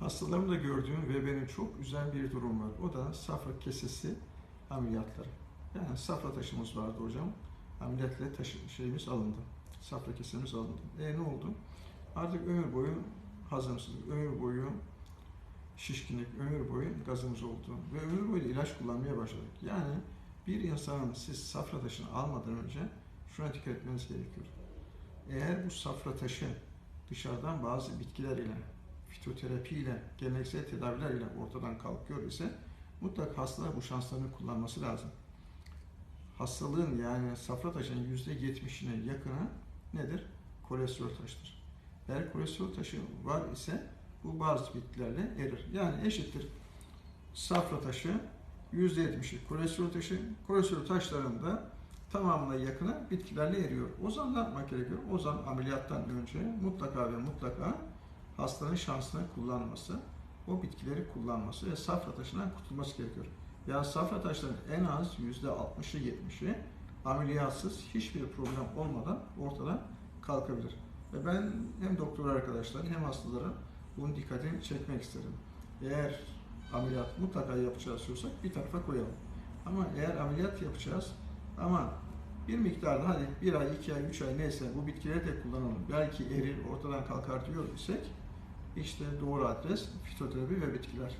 Hastalarımda gördüğüm ve benim çok güzel bir durum var. O da safra kesesi ameliyatları. Yani safra taşımız vardı hocam. Ameliyatla taşı, şeyimiz alındı. Safra kesemiz alındı. E ne oldu? Artık ömür boyu hazımsızlık, ömür boyu şişkinlik, ömür boyu gazımız oldu. Ve ömür boyu ilaç kullanmaya başladık. Yani bir insanın siz safra taşını almadan önce şuna dikkat etmeniz gerekiyor. Eğer bu safra taşı dışarıdan bazı bitkiler ile, fitoterapi ile, geleneksel tedaviler ile ortadan kalkıyor ise mutlaka hastalar bu şanslarını kullanması lazım. Hastalığın yani safra taşının yüzde yetmişine yakını nedir? Kolesterol taşıdır. Eğer kolesterol taşı var ise bu bazı bitkilerle erir. Yani eşittir safra taşı yüzde yetmişi kolesterol taşı, kolesterol taşlarında tamamına yakını bitkilerle eriyor. O zaman ne yapmak gerekiyor? O zaman ameliyattan önce mutlaka ve mutlaka hastanın şansını kullanması, o bitkileri kullanması ve safra taşından kurtulması gerekiyor. Yani safra taşlarının en az yüzde 60'ı 70'i ameliyatsız hiçbir problem olmadan ortadan kalkabilir. Ve ben hem doktor arkadaşlar hem hastalara bunun dikkatini çekmek isterim. Eğer ameliyat mutlaka yapacağız diyorsak bir tarafa koyalım. Ama eğer ameliyat yapacağız ama bir miktarda hadi bir ay, iki ay, üç ay neyse bu bitkileri de kullanalım. Belki erir, ortadan kalkar diyor isek işte doğru adres fitoterapi ve bitkiler.